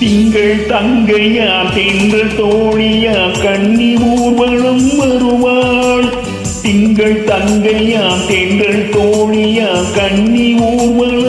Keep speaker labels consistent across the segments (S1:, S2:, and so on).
S1: திங்கள் தங்கையா திங்கள் தோழியா கண்ணி ஊர்வலம் வருவாள். திங்கள் தங்கையா திங்கள் தோழியா கண்ணி ஊர்வலம்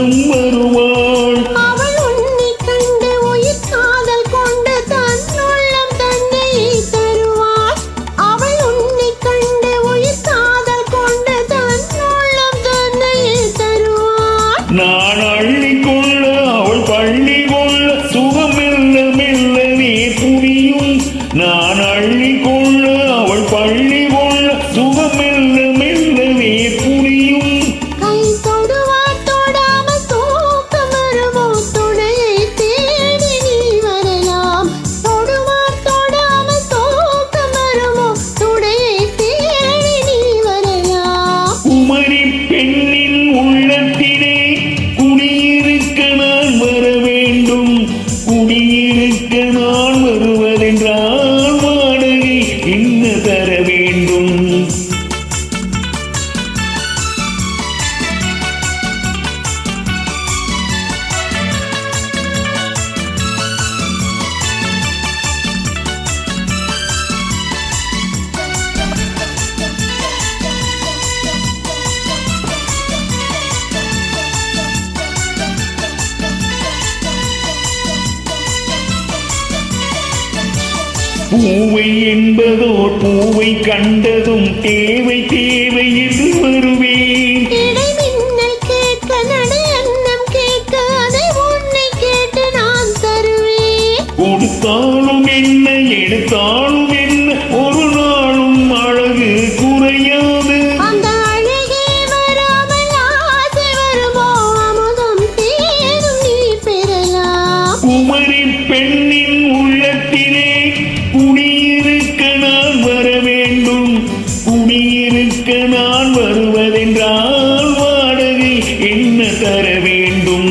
S1: பூவை என்பதோர் பூவை கண்டதும் தேவை தேவை என்று வருவேன். கொடுத்தாலும் என்ன எடுத்தாலும் என்ன தர வேண்டும்.